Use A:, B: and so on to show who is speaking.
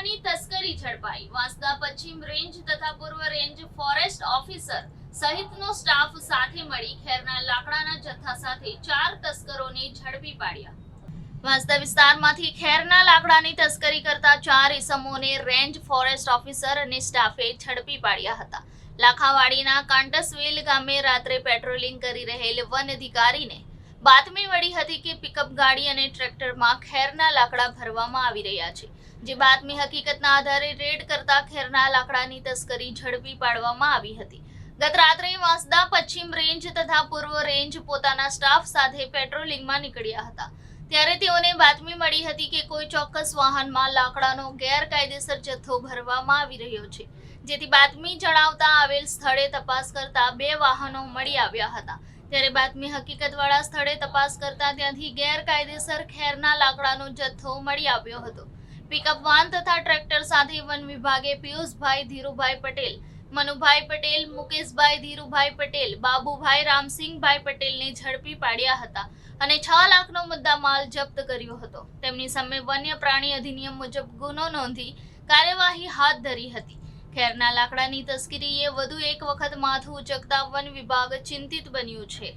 A: લાકડાની તસ્કરી ઝડપાઈ. વાંસદા પશ્ચિમ રેન્જ તથા પૂર્વ રેન્જ ફોરેસ્ટ ઓફિસર સહિતનો સ્ટાફ સાથે મળી ખેરના લાકડાના જથ્થા સાથે ચાર તસ્કરોને ઝડપી પાડ્યા. વાંસદા વિસ્તારમાંથી ખેરના લાકડાની તસ્કરી કરતા ચાર ઇસમોને રેન્જ ફોરેસ્ટ ઓફિસર અને સ્ટાફે ઝડપી પાડ્યા હતા. લાખાવાડીના કાંટસવેલ ગામે રાત્રે પેટ્રોલિંગ કરી રહેલ વન અધિકારીને બાતમી મળી હતી કે પિકઅપ ગાડી અને ટ્રેક્ટરમાં ખેરના લાકડા ભરવામાં આવી રહ્યા છે. જે બાતમી હકીકતના આધારે રેડ કરતા ખેરના લાકડાની તસ્કરી ઝડપી પાડવામાં આવી હતી. ગત રાત્રે વાંસદા પશ્ચિમ રેન્જ તથા પૂર્વ રેન્જ પોતાના સ્ટાફ સાથે પેટ્રોલિંગમાં નીકળ્યા હતા. ત્યારે તેઓને બાતમી મળી હતી કે કોઈ ચોક્કસ વાહનમાં લાકડાનો ગેરકાયદેસર જથ્થો ભરવામાં આવી રહ્યો છે. જેથી બાતમી જણાવતા આવેલ સ્થળે તપાસ કરતા બે વાહનો મળી આવ્યા હતા. ત્યારે બાતમી હકીકતવાળા સ્થળે તપાસ કરતા ત્યાંથી ગેરકાયદેસર ખેરના લાકડાનો જથ્થો મળી આવ્યો હતો. પિકઅપ વાન તથા ટ્રેક્ટર સાથે વન વિભાગે પિયુષભાઈ ધીરુભાઈ પટેલ, મનુભાઈ પટેલ, મુકેશભાઈ ધીરુભાઈ પટેલ, બાબુભાઈ રામસિંહભાઈ પટેલને ઝડપી પાડ્યા હતા અને છ લાખનો મુદ્દા માલ જપ્ત કર્યો હતો. તેમની સામે વન્ય પ્રાણી અધિનિયમ મુજબ ગુનો નોંધી કાર્યવાહી હાથ ધરી હતી. ખેરના લાકડાની તસ્કરીએ વધુ એક વખત માથું ઉચકતા વન વિભાગ ચિંતિત બન્યું છે.